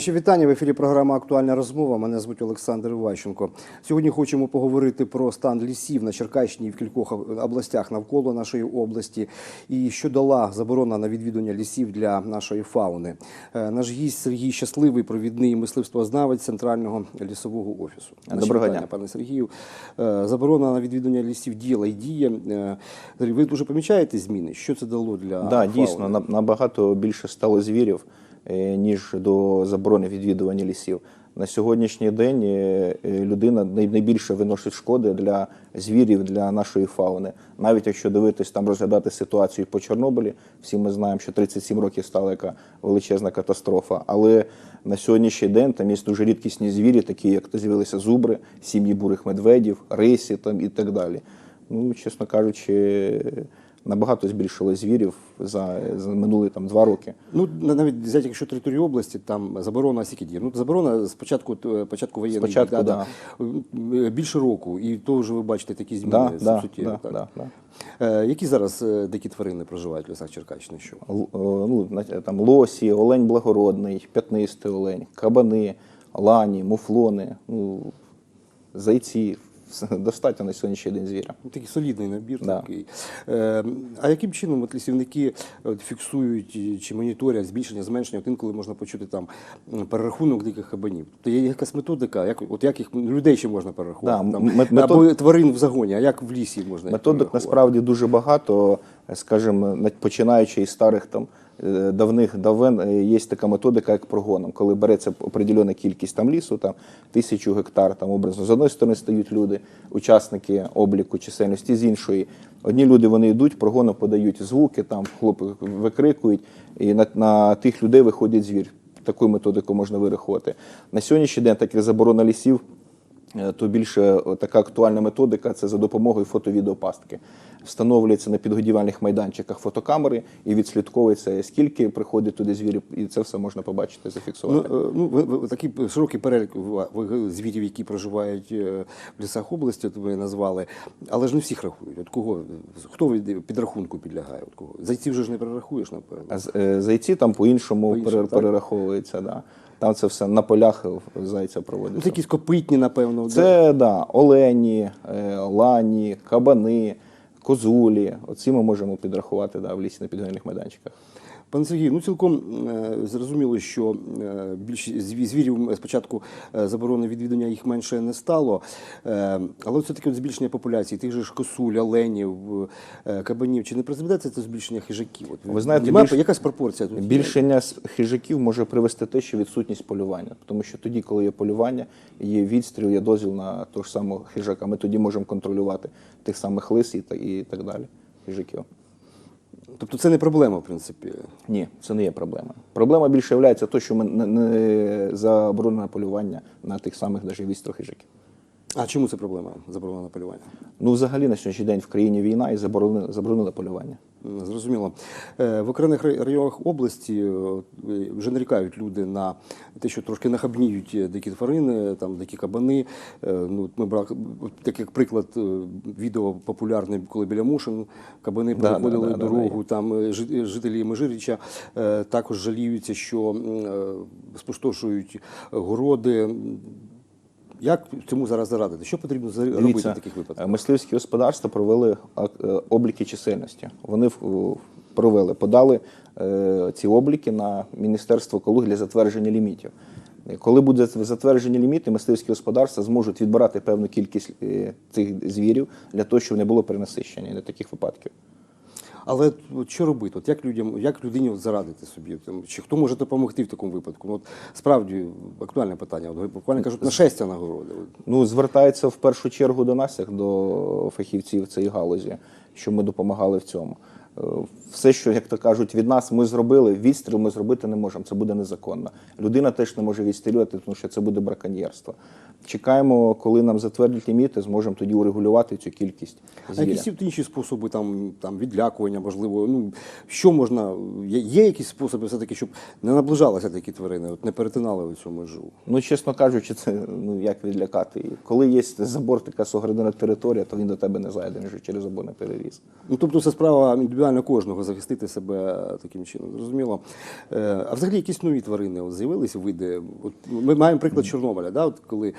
Наші вітання в ефірі. Програма Актуальна розмова. Мене звуть Олександр Іващенко. Сьогодні хочемо поговорити про стан лісів на Черкащині і в кількох областях навколо нашої області, і що дала заборона на відвідування лісів для нашої фауни. Е, Наш гість Сергій Щасливий, провідний мисливствознавець центрального лісового офісу. Наші Доброго вітання, дня. пане Сергію. Е, Заборона на відвідування лісів діяла і діє. Е, Ви дуже помічаєте зміни? Що це дало для Да, фауни? дійсно, на- набагато більше стало звірів, ніж до заборони відвідування лісів. На сьогоднішній день е, е, людина найбільше виносить шкоди для звірів, для нашої фауни. Навіть якщо дивитись там розглядати ситуацію по Чорнобилі, всі ми знаємо, що 37 років стала яка величезна катастрофа. Але на сьогоднішній день там є дуже рідкісні звірі, такі як з'явилися зубри, сім'ї бурих медведів, рисі там і так далі. Ну, чесно кажучи, набагато збільшило звірів за, за минулі там два роки. Ну, навіть взяти, якщо територію області, там заборона скільки діє. Ну, заборона з початку, е, початку воєнної Спочатку, да, да. більше року, і то вже ви бачите такі зміни Да, да, суттєві. да, так. да, да. Е, які зараз е, дикі тварини проживають в лісах Черкащини? Що? Л- ну, там лосі, олень благородний, п'ятнистий олень, кабани, лані, муфлони, ну, зайці. Достатньо на сьогоднішній день звіра. Такий солідний набір. Да. Такий. Е, а яким чином от лісівники от, фіксують чи моніторять збільшення, зменшення? От інколи можна почути там перерахунок диких кабанів. То є якась методика, як, от як їх людей ще можна перерахувати? Да, там, метод- Або тварин в загоні, а як в лісі можна Методик насправді дуже багато, скажімо, починаючи із старих там е, давних давен, е, є така методика, як прогоном, коли береться определена кількість там лісу, там тисячу гектар, там образно з одної сторони стають люди, учасники обліку чисельності, з іншої. Одні люди вони йдуть, прогоном подають звуки, там хлопці викрикують, і на, на тих людей виходить звір. Таку методику можна вирахувати. На сьогоднішній день, так заборона лісів, Е, то більше е, така актуальна методика це за допомогою фото-відеопастки. Встановлюється на підгодівельних майданчиках фотокамери і відслідковується, скільки приходить туди звірів, і це все можна побачити, Ну, зафіксувати. е, ну, ви, ви, такий широкий перелік звірів, які проживають е, в лісах області, от ви назвали, але ж не всіх рахують. От кого, хто підрахунку підлягає? От кого? Зайців же ж не перерахуєш, напевно. А е, зайці там по-іншому так? перераховуються. Да. Там це все на полях зайця Ну, проводиться. це якісь копитні, напевно. Це Це да, олені, е, лані, кабани, козулі. Оці ми можемо підрахувати да, в лісі на підгонних майданчиках. Пане Сергію, ну цілком е, зрозуміло, що е, більше зві- звірів спочатку е, заборони відвідування їх менше не стало. Але все таки от збільшення популяції тих же ж косуль, оленів, кабанів. Чи не призведеться це збільшення хижаків? От, Ви знаєте, більш- якась пропорція тут? Збільшення с- хижаків може привести те, що відсутність полювання. Тому що тоді, коли є полювання, є відстріл, є дозвіл на того ж самого хижака, ми тоді можемо контролювати тих самих лис і, та- і так далі. Хижаків. Тобто це не проблема, в принципі. Ні, це не є проблема. Проблема більше є те, що ми не, не заборонено полювання на тих самих навіть хижаків. А чому це проблема? Заборонена полювання? Ну, взагалі, на сьогоднішній день в країні війна і заборонили, заборонили полювання. Зрозуміло. Е, В окремих районах області е, вже нарікають люди на те, що трошки нахабніють е, дикі тварини, там дикі кабани. Е, Ну, ми брали, так як приклад, е, відео популярне, коли біля Мушин кабани Да, переходили да, да, да, дорогу. Там е, жителі Межиріча е, також жаліються, що е, спустошують городи. Як цьому зараз зарадити? Що потрібно робити в таких випадках? е, мисливські господарства провели е, обліки чисельності. Вони в- провели, подали е, ці обліки на Міністерство екології для затвердження лімітів. Е, Коли буде затверджені ліміти, мисливські господарства зможуть відбирати певну кількість е, цих звірів для того, щоб не було перенасищення для таких випадків. Але що робити? От як людям, як людині от зарадити собі? Там, Чи хто може допомогти в такому випадку? Ну, от справді актуальне питання. От, буквально кажуть, нашестя нагороди. Ну, звертається в першу чергу до нас, як до фахівців цієї галузі, що ми допомагали в цьому. Е, Все, що, як то кажуть, від нас ми зробили, відстріл ми зробити не можемо, це буде незаконно. Людина теж не може відстрілювати, тому що це буде браконьєрство. Чекаємо, коли нам затвердять ліміти, зможемо тоді урегулювати цю кількість А якісь інші способи там, там відлякування, можливо, ну що можна, є, якісь способи все-таки, щоб не наближалися такі тварини, от не перетинали цю межу. Ну, чесно кажучи, це ну як відлякати. Коли є забор, така соградена територія, то він до тебе не зайде, вже через забор не переріс. Ну, тобто це справа індивідуально кожного захистити себе таким чином. Зрозуміло. Е, а взагалі якісь нові тварини от, з'явилися види. От, ми маємо приклад Чорнобиля, да? от, коли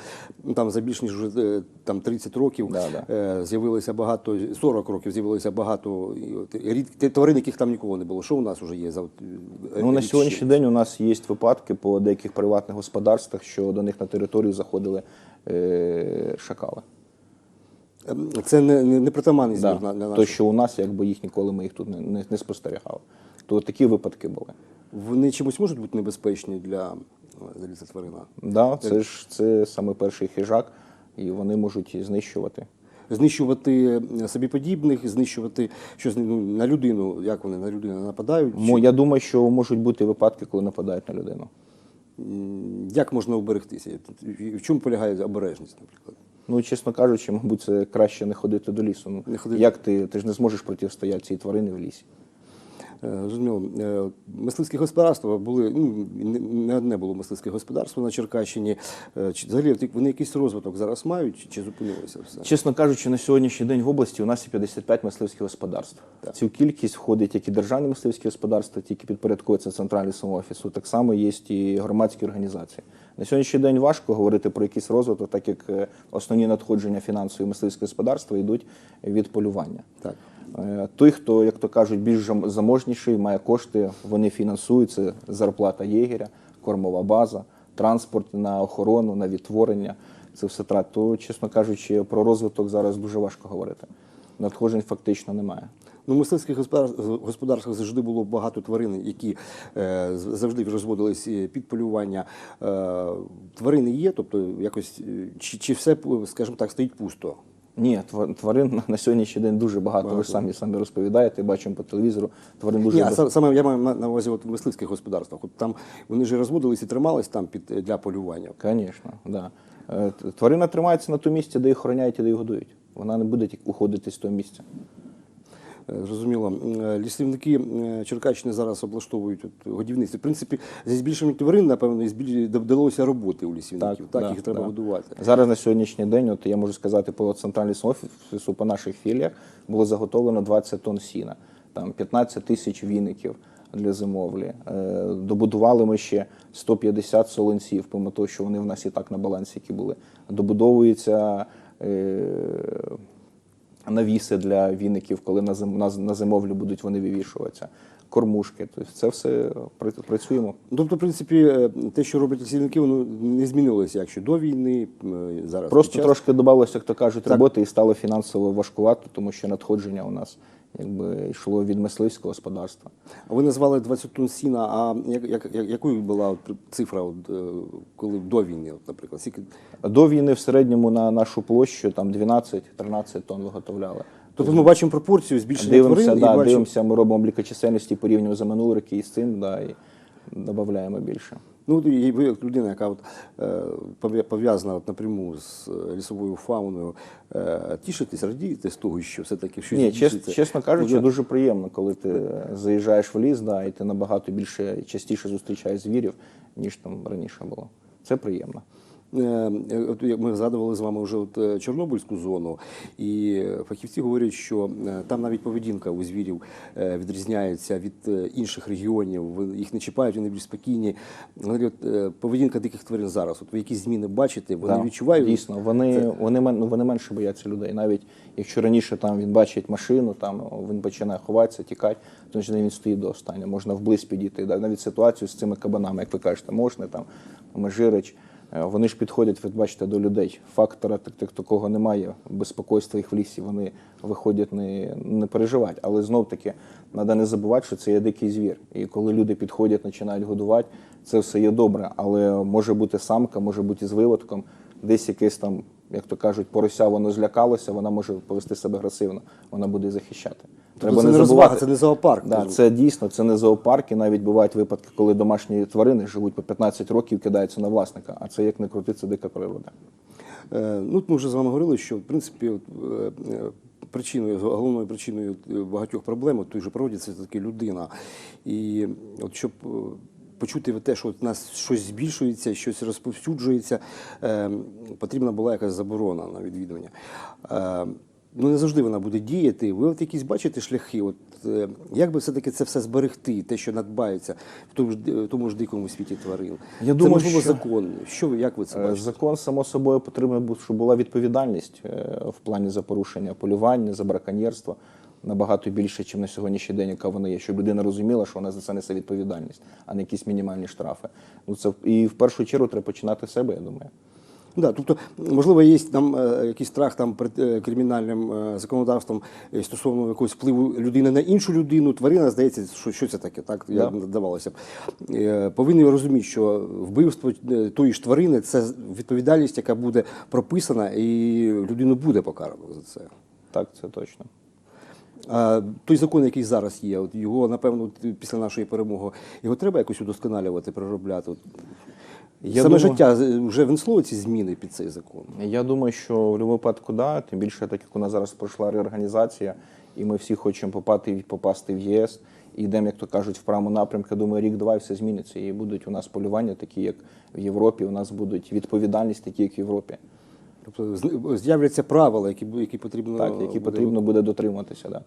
там за більш ніж е, там, 30 років Да, да. е, з'явилося багато, 40 років з'явилося багато рід, тварин, яких там ніколи не було. Що у нас вже є? За, е, Ну, на сьогоднішній день у нас є випадки по деяких приватних господарствах, що до них на територію заходили е, шакали. Ем, Це не, не, не притаманний звір Да. на, для То, що у нас, якби їх ніколи ми їх тут не, не, не спостерігали. То такі випадки були. Вони чимось можуть бути небезпечні для, е, тварина. Да, це ж це саме перший хижак, і вони можуть знищувати. Знищувати собі подібних, знищувати щось ну, на людину. Як вони на людину нападають? Мо- Я думаю, що можуть бути випадки, коли нападають на людину. Як можна оберегтися? В чому полягає обережність, наприклад? Ну, чесно кажучи, мабуть, це краще не ходити до лісу. Ну, Не ходити. Як ти, ти ж не зможеш протистояти цій тварині в лісі. Е, Зрозуміло, Е, мисливські господарства були, ну, не- не одне було мисливське господарство на Черкащині. Е, Чи взагалі вони якийсь розвиток зараз мають, чи- чи зупинилося все? Чесно кажучи, на сьогоднішній день в області у нас є 55 мисливських господарств. В Цю кількість входить як і державні мисливські господарства, ті, які підпорядкуються центральному самоофісу. Так само є і громадські організації. На сьогоднішній день важко говорити про якийсь розвиток, так як основні надходження фінансової мисливського господарства йдуть від полювання. Так. Е, Той, хто, як то кажуть, більш заможніший, має кошти, вони фінансують це зарплата єгеря, кормова база, транспорт на охорону, на відтворення. Це все трат. То, чесно кажучи, про розвиток зараз дуже важко говорити. Надходжень фактично немає. Ну, мисливських господарствах завжди було багато тварин, які е, завжди розводились е, під полювання. Е, тварини є, тобто якось е, чи, чи все, скажімо так, стоїть пусто? Ні, тва- тварин на- сьогоднішній день дуже багато. Ви ж самі самі розповідаєте, бачимо по телевізору. Тварин дуже Ні, багато. саме я маю на, увазі от мисливських господарствах. От там вони ж розводились і тримались там під е, для полювання. Звісно, да. Е, Тварина тримається на тому місці, де їх охороняють і де їх годують. Вона не буде уходити з того місця. Е, Зрозуміло. Е, Лісівники е, Черкащини зараз облаштовують от годівництво. В принципі, зі збільшенням тварин, напевно, і додалося роботи у лісівників. Так, да, їх треба да. годувати. Зараз на сьогоднішній день, от я можу сказати, по центральному офісу, по наших філіях було заготовлено 20 тонн сіна, там 15 тисяч віників для зимовлі. Добудували ми ще 150 солонців, помимо того, що вони в нас і так на балансі які були. Добудовується навіси для віників, коли на зим- на на зимовлю будуть вони вивішуватися. Кормушки, тобто це все працюємо. Тобто, в принципі, е, те, що роблять лісівники, воно не змінилося, якщо до війни, е, зараз. Просто трошки додалося, як то кажуть, роботи і стало фінансово важкувато, тому що надходження у нас якби йшло від мисливського господарства. А Ви назвали 20 тонн сіна, а як, як, як- якою була цифра, от, е, коли до війни, от, наприклад? Скільки... До війни в середньому на нашу площу там 12-13 тонн виготовляли. Тобто ми бачимо пропорцію збільшення Дивимося, тварин да, і бачимо... дивимося, ми робимо обліка чисельності порівнюємо за минулий рік і з цим, да, і додаємо більше. Ну, і ви як людина, яка от, е, пов'язана от напряму з е, лісовою фауною, е, радієте з того, що все-таки щось Ні, чесно, чесно кажучи, Ну, дуже приємно, коли ти заїжджаєш в ліс, да, і ти набагато більше частіше зустрічаєш звірів, ніж там раніше було. Це приємно. Е, як ми згадували з вами вже от е, Чорнобильську зону, і фахівці говорять, що е, там навіть поведінка у звірів відрізняється від інших регіонів. Їх не чіпають, вони більш спокійні. От, поведінка диких тварин зараз. От ви якісь зміни бачите? Вони Да, відчувають Дійсно, вони, Це- вони, мен- вони менше бояться людей. Навіть якщо раніше там він бачить машину, там він починає ховатися, тікати, то ж він стоїть до останнього. Можна вблизь підійти. Навіть ситуацію з цими кабанами, як ви кажете, можна там межирич. Е, Вони ж підходять, ви бачите, до людей. Фактора так, так, такого немає. Безпокойства їх в лісі. Вони виходять не, не переживати. Але знов таки треба не забувати, що це є дикий звір. І коли люди підходять, починають годувати, це все є добре. Але може бути самка, може бути з виводком десь якесь там, як то кажуть, порося воно злякалося, вона може повести себе агресивно, вона буде захищати. Тобто це не розвага, це не зоопарк. Да, це дійсно, це не зоопарк, і навіть бувають випадки, коли домашні тварини живуть по 15 років, кидаються на власника. А це як не крути, це дика природа. Е, Ну, ми вже з вами говорили, що в принципі от, е, е, причиною, головною причиною багатьох проблем от, той же природі це таки людина. І от щоб е, почути те, що у нас щось збільшується, щось розповсюджується, е, потрібна була якась заборона на відвідування. Е, Ну, не завжди вона буде діяти. Ви от якісь бачите шляхи, от е, як би все-таки це все зберегти, те, що надбається в тому ж в тому ж дикому світі тварин. Я це думаю, можливо що- закон. Що ви як ви це Е, бачите? Закон, само собою, потрібен був, щоб була відповідальність е, в плані за порушення полювання, за браконьєрство набагато більше, ніж на сьогоднішній день, яка вона є, щоб людина розуміла, що вона за це несе відповідальність, а не якісь мінімальні штрафи. Ну це і в першу чергу треба починати з себе, я думаю. Ну, да, тобто, можливо, є там якийсь страх там перед е, кримінальним е, законодавством стосовно якогось впливу людини на іншу людину. Тварина здається, що, що це таке, так як Да. здавалося б. Е, Повинні розуміти, що вбивство е, тої ж тварини це відповідальність, яка буде прописана, і людину буде покарано за це. Так, це точно. А той закон, який зараз є, от його напевно після нашої перемоги, його треба якось удосконалювати, переробляти. Я Саме думаю- життя вже внесло ці зміни під цей закон. Я думаю, що в будь-якому випадку, да, тим більше, так як у нас зараз пройшла реорганізація, і ми всі хочемо попасти, попасти в єС, і йдемо, як то кажуть, в правому напрямку. Я думаю, рік-два і все зміниться. І будуть у нас полювання, такі як в Європі. У нас будуть відповідальність, такі як в Європі. Тобто з'являться правила, які, які потрібно Так, які буде потрібно буде дотримуватися. Да.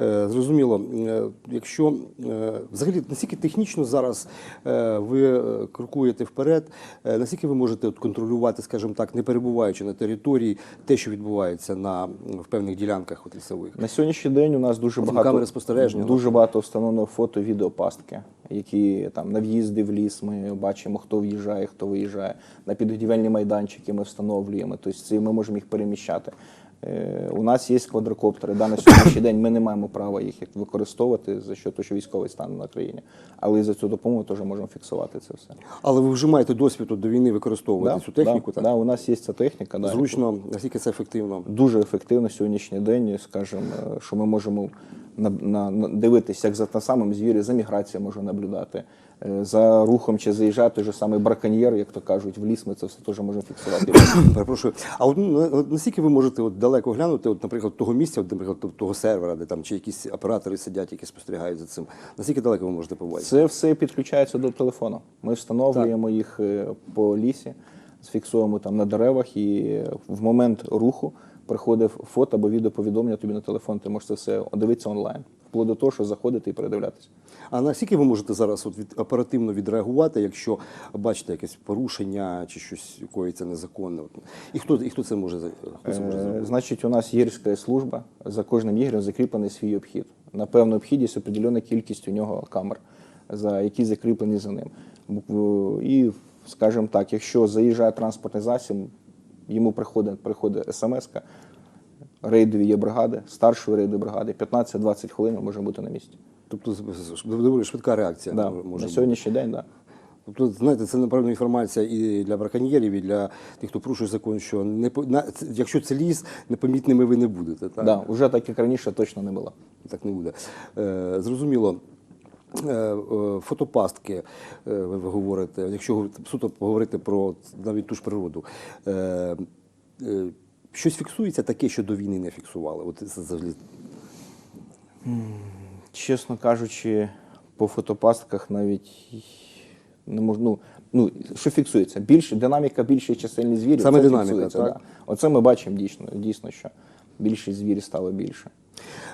Е, Зрозуміло, Е, якщо е, взагалі наскільки технічно зараз ви крокуєте вперед, наскільки ви можете от контролювати, скажімо так, не перебуваючи на території, те, що відбувається на в певних ділянках от лісових? На сьогоднішній день у нас дуже багато камери спостереження, дуже багато встановлено фото, відеопастки, які там на в'їзди в ліс ми бачимо, хто в'їжджає, хто виїжджає. На підгодівельні майданчики ми встановлюємо. Тобто ми можемо їх переміщати. Е, У нас є квадрокоптери. Да, на сьогоднішній день ми не маємо права їх використовувати за що, того, що військовий стан на країні. Але за цю допомогу теж можемо фіксувати це все. Але ви вже маєте досвід до війни використовувати цю техніку, да, так? да, у нас є ця техніка. Да. Зручно, наскільки це ефективно? дуже ефективно сьогоднішній день, скажімо, що ми можемо на, на, на- дивитися, як за тим самим звірі, за міграцією можна наблюдати, за рухом чи заїжджає той же самий браконьєр, як то кажуть, в ліс, ми це все теж можемо фіксувати. Перепрошую. А от, ну, наскільки ви можете от далеко глянути, от, наприклад, того місця, от, наприклад, того сервера, де там чи якісь оператори сидять, які спостерігають за цим? Наскільки далеко ви можете побачити? Це все підключається до телефону. Ми встановлюємо їх е, по лісі, зфіксуємо там на деревах, і е, в момент руху приходить фото або відеоповідомлення тобі на телефон. Ти можеш це все дивитися онлайн, вплоть до того, що заходити і передивлятися. А наскільки ви можете зараз от від, оперативно відреагувати, якщо бачите якесь порушення чи щось коїться незаконне? От, І хто, і хто це може, хто це може Е, зробити? Значить, у нас єгерська служба. За кожним єгерем закріплений свій обхід. На певну обхідність определена кількість у нього камер, за які закріплені за ним. І, скажімо так, якщо заїжджає транспортний засіб, йому приходить, приходить смс-ка, рейдові є бригади, старшої рейдової бригади, 15-20 хвилин ми можемо бути на місці. Тобто доволі швидка реакція Да. може На бути. сьогоднішній день, так. Да. Тобто, знаєте, це напевно інформація і для браконьєрів, і для тих, хто порушує закон, що не на, якщо це ліс, непомітними ви не будете. Так? Да, вже так, як раніше, точно не було. Так не буде. Е, зрозуміло. Е, е, Фотопастки, е, ви ви говорите, якщо суто поговорити про навіть ту ж природу. Щось фіксується таке, що до війни не фіксували. От взагалі Чесно кажучи, по фотопастках навіть не можу. Ну, ну, що фіксується? Більше, динаміка більшої чисельність звірів. Саме це динаміка, фіксується, так? Да. Оце ми бачимо дійсно, дійсно, що більшість звірів стало більше.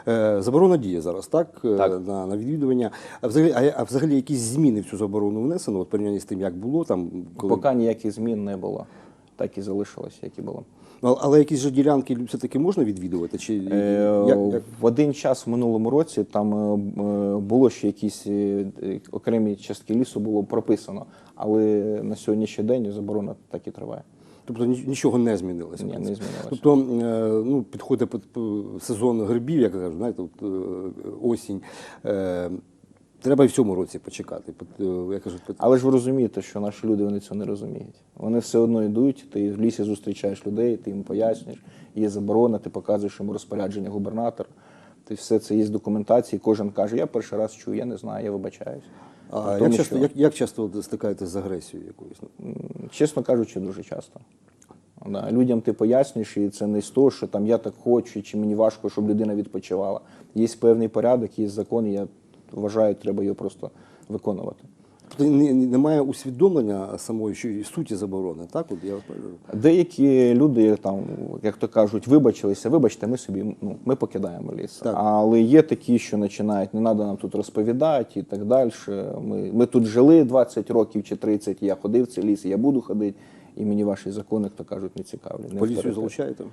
Е, Заборона діє зараз, так? Е, Так. На, на відвідування. А взагалі, а, а взагалі якісь зміни в цю заборону внесено, от порівняння з тим, як було там, коли. Поки ніяких змін не було. Так і залишилося, як і було. Але якісь же ділянки все-таки можна відвідувати? Чи Е, як, як? В один час в минулому році там е, е, було ще якісь окремі частки лісу було прописано, але на сьогоднішній день заборона так і триває. Тобто нічого не змінилося. Ні, не змінилося. Тобто ну, підходить сезон грибів, як кажуть, знаєте, от, осінь. Треба і в цьому році почекати. Е, кажуть, пот- Але ж ви розумієте, що наші люди вони цього не розуміють. Вони все одно йдуть, ти в лісі зустрічаєш людей, ти їм пояснюєш, є заборона, ти показуєш йому розпорядження губернатора. Ти все це є з документації, кожен каже, я перший раз чую, я не знаю, я вибачаюсь. а При як, часто, що, як, як часто стикаєтесь з агресією якоюсь? Чесно кажучи, дуже часто. Да. Людям ти пояснюєш, і це не з того, що там я так хочу, чи мені важко, щоб людина відпочивала. Є певний порядок, є закон, я вважаю, треба його просто виконувати. Тобто немає усвідомлення самої що суті заборони, так? От я Деякі люди там, як то кажуть, вибачилися, вибачте, ми собі ну, ми покидаємо ліс. Так. Але є такі, що починають, не треба нам тут розповідати і так далі. Ми, ми тут жили 20 років чи 30, я ходив в цей ліс, я буду ходити, і мені ваші закони, як то кажуть, не цікаві. не поліцію залучаєте?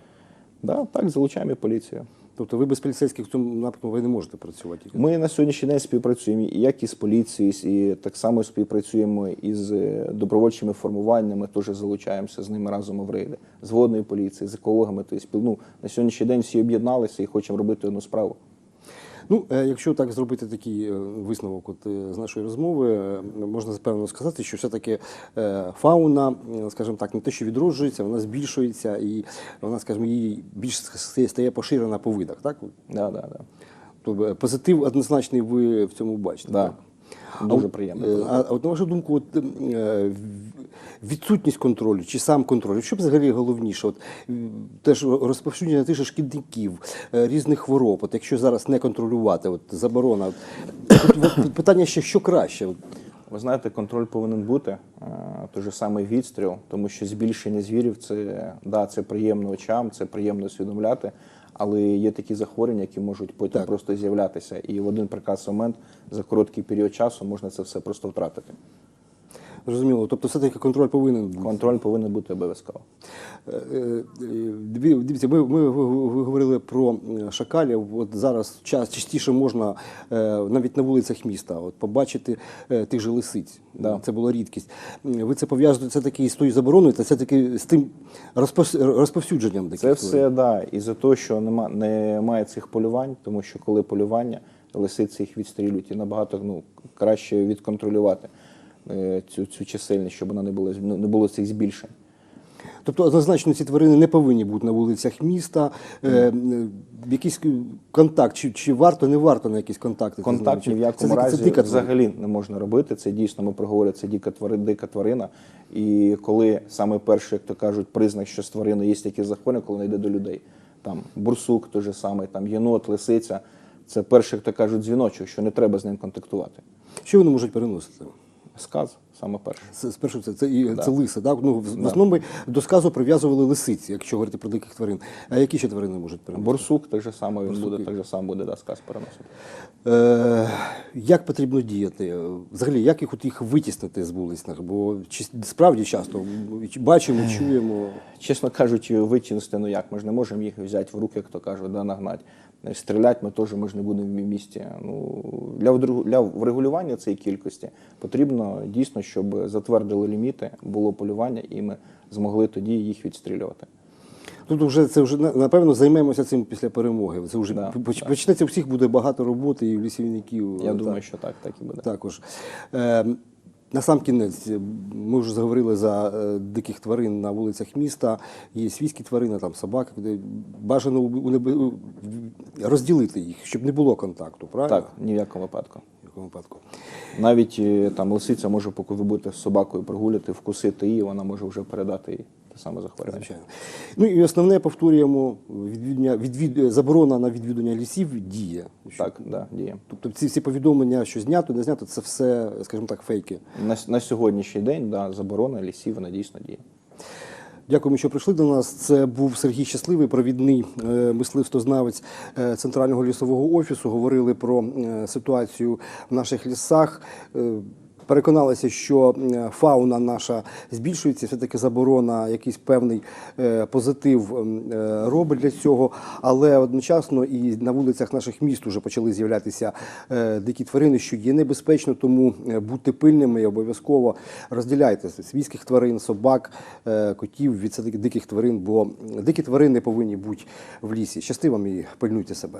Да, так, залучаємо і поліцію. Тобто ви без поліцейських в цьому напрямку ви не можете працювати? Ми на сьогоднішній день співпрацюємо і як із поліцією, і так само співпрацюємо із е, добровольчими формуваннями, теж залучаємося з ними разом в рейди, з водної поліції, з екологами. Тобто, ну, на сьогоднішній день всі об'єдналися і хочемо робити одну справу. Ну, е, якщо так зробити такий е, висновок от, е, з нашої розмови, можна запевнено сказати, що все-таки фауна, скажімо так, не те, що відроджується, вона збільшується і вона, скажімо, її більш стає- поширена по видах. Так? Да, да, да. Тобто позитив однозначний ви в цьому бачите. Да. так? Дуже А, приємно. А, а от на вашу думку, от, е, відсутність контролю чи сам контроль, що взагалі головніше? От, теж розповсюдження тих шкідників, е, різних хвороб, от, якщо зараз не контролювати, от, заборона. От, от, от, питання ще, що краще? От, Ви знаєте, контроль повинен бути, е, той же самий відстріл, тому що збільшення звірів це, да, це приємно очам, це приємно усвідомляти, але є такі захворювання, які можуть потім Так. просто з'являтися. І в один прекрасний момент за короткий період часу можна це все просто втратити. Зрозуміло, тобто все-таки контроль повинен бути. Контроль повинен бути обов'язково. Е, е, диві- Дивіться, ми, ми, ви говорили про е, шакалів. От зараз час частіше можна е, навіть на вулицях міста от, побачити е, тих же лисиць. Да. Це була рідкість. Ви це пов'язуєте це таки з тою забороною, та це таки з тим розповсюдженням Це все да, і за те, що нема, немає цих полювань, тому що коли полювання, лисиці їх відстрілюють і набагато ну, краще відконтролювати е, цю, цю чисельність, щоб вона не було, ну, не було цих збільшень. Тобто однозначно ці тварини не повинні бути на вулицях міста. Е, е, якийсь контакт, чи, чи варто, не варто на якісь контакти? ти Контакт ні знаєш? в якому це, разі це дика взагалі не можна робити. Це дійсно ми проговорили, це дика тварина, дика тварина. І коли саме перший, як то кажуть, признак, що з твариною є такі захворювання, коли вона йде до людей. Там бурсук той же самий, там єнот, лисиця. Це перший, як то кажуть, дзвіночок, що не треба з ним контактувати. Що вони можуть переносити? Сказ саме перший. Спершу це, це, і, Да. це лиси. Так? Ну, в, в Да. основному до сказу прив'язували лисиці, якщо говорити про диких тварин. А які ще тварини можуть переносити? Борсук так же само, він буде так же само буде да, сказ переносити. Е, як потрібно діяти? Взагалі, як їх, от їх витіснити з вулиць? Бо чи, справді часто бачимо, чуємо. Чесно кажучи, вичинити, ну як, ми ж не можемо їх взяти в руки, як то кажуть, да, нагнати. Стріляти ми теж ми ж не будемо в місті. Ну, для, для врегулювання цієї кількості потрібно дійсно, щоб затвердили ліміти, було полювання, і ми змогли тоді їх відстрілювати. Тут вже це вже напевно займемося цим після перемоги. Це вже Да, поч- да. почнеться всіх буде багато роботи і у лісівників. Я е, думаю, так. що так, так і буде. Також. Е, на сам кінець, е, ми вже заговорили за е, диких тварин на вулицях міста. Є свійські тварини, там собаки, бажано у- розділити їх, щоб не було контакту, правильно? Так, ні в якому випадку. В якому випадку. Навіть е, там лисиця може, поки з собакою прогуляти, вкусити її, вона може вже передати їй те саме захворювання. Звичайно. Ну і основне повторюємо, відвідування, відвід, заборона на відвідування лісів діє. Так, да, діє. Тобто ці всі повідомлення, що знято, не знято, це все, скажімо так, фейки. На, на сьогоднішній день да, заборона лісів вона дійсно діє. Дякуємо, що прийшли до нас. Це був Сергій Щасливий, провідний е, мисливстознавець е, Центрального лісового офісу. Говорили про е, ситуацію в наших лісах. Переконалися, що е, фауна наша збільшується, все-таки заборона, якийсь певний е, позитив е, робить для цього, але одночасно і на вулицях наших міст вже почали з'являтися дикі тварини, що є небезпечно, тому будьте пильними і обов'язково розділяйте свійських тварин, собак, котів від все-таки диких тварин, бо дикі тварини повинні бути в лісі. Щасти вам і пильнуйте себе.